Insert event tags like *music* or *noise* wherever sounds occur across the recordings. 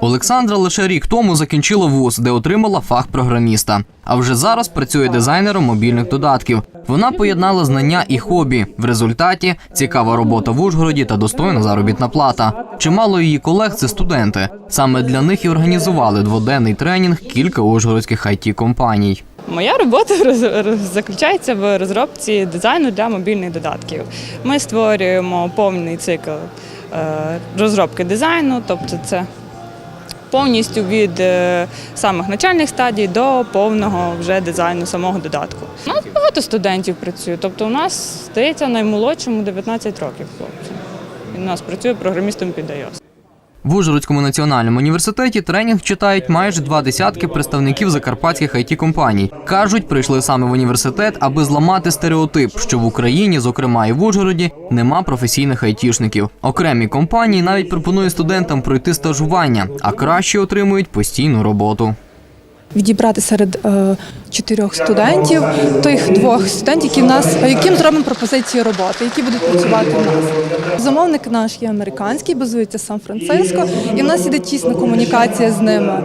Олександра лише рік тому закінчила вуз, де отримала фах програміста. А вже зараз працює дизайнером мобільних додатків. Вона поєднала знання і хобі. В результаті цікава робота в Ужгороді та достойна заробітна плата. Чимало її колег це студенти. Саме для них і організували дводенний тренінг кілька ужгородських it компаній. Моя робота *laughs* заключається в розробці дизайну для мобільних додатків. Ми створюємо повний цикл е, розробки дизайну, тобто це повністю від е, самих начальних стадій до повного вже дизайну самого додатку. У нас багато студентів працює, тобто у нас здається наймолодшому 19 років хлопцю. Він у нас працює програмістом під iOS. В Ужгородському національному університеті тренінг читають майже два десятки представників закарпатських it компаній. кажуть, прийшли саме в університет, аби зламати стереотип, що в Україні, зокрема і в Ужгороді, нема професійних айтішників. Окремі компанії навіть пропонують студентам пройти стажування, а краще отримують постійну роботу. Відібрати серед е, чотирьох студентів тих двох студентів, які в нас яким зробимо пропозиції роботи, які будуть працювати в нас. Замовник наш є американський, базується Сан-Франциско, і в нас іде тісна комунікація з ними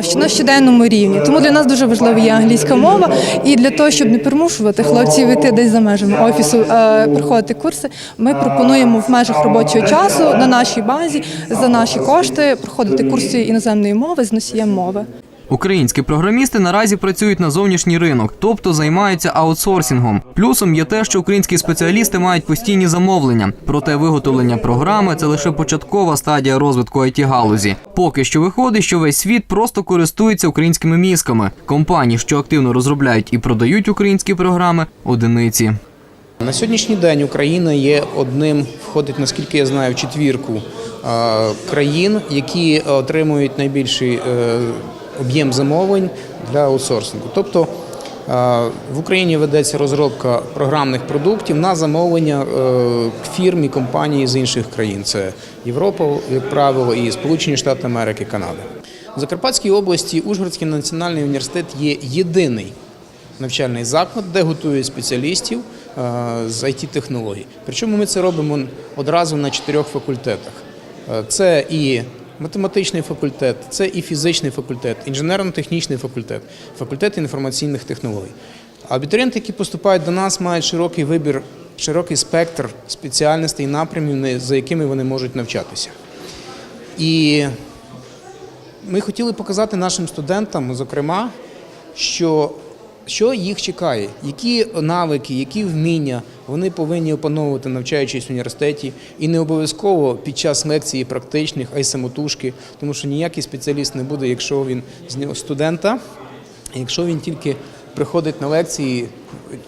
що на щоденному рівні. Тому для нас дуже важлива є англійська мова. І для того, щоб не примушувати хлопців йти десь за межами офісу, е, проходити курси, ми пропонуємо в межах робочого часу на нашій базі за наші кошти проходити курси іноземної мови з носієм мови. Українські програмісти наразі працюють на зовнішній ринок, тобто займаються аутсорсингом. Плюсом є те, що українські спеціалісти мають постійні замовлення. Проте виготовлення програми це лише початкова стадія розвитку it галузі. Поки що виходить, що весь світ просто користується українськими мізками. Компанії, що активно розробляють і продають українські програми, одиниці. На сьогоднішній день Україна є одним, входить, наскільки я знаю, в четвірку країн, які отримують найбільший е, об'єм замовлень для аутсорсингу. Тобто в Україні ведеться розробка програмних продуктів на замовлення е, фірм і компаній з інших країн. Це Європа, як правило, і Сполучені Штати Америки, Канада. В Закарпатській області Ужгородський національний університет є єдиний навчальний заклад, де готують спеціалістів е, з it технологій Причому ми це робимо одразу на чотирьох факультетах. Е, Це і математичний факультет, це і фізичний факультет, інженерно-технічний факультет, факультет інформаційних технологій. Абітурієнти, які поступають до нас, мають широкий вибір, широкий спектр спеціальностей і напрямів, за якими вони можуть навчатися. І ми хотіли показати нашим студентам, зокрема, що, що їх чекає, які навики, які вміння вони повинні опановувати, навчаючись в університеті, і не обов'язково під час лекції практичних, а й самотужки, тому що ніякий спеціаліст не буде, якщо він з нього студента, якщо він тільки приходить на лекції,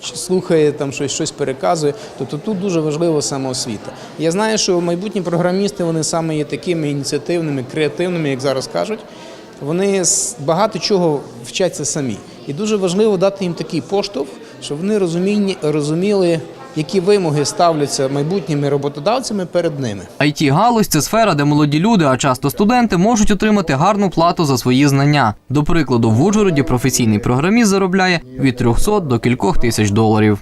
слухає там щось, щось переказує, тобто тут дуже важлива самоосвіта. Я знаю, що майбутні програмісти вони саме є такими ініціативними, креативними, як зараз кажуть. Вони багато чого вчаться самі. І дуже важливо дати їм такий поштовх, щоб вони розуміли, які вимоги ставляться майбутніми роботодавцями перед ними. it галузь це сфера, де молоді люди, а часто студенти, можуть отримати гарну плату за свої знання. До прикладу, в Ужгороді професійний програміст заробляє від 300 до кількох тисяч доларів.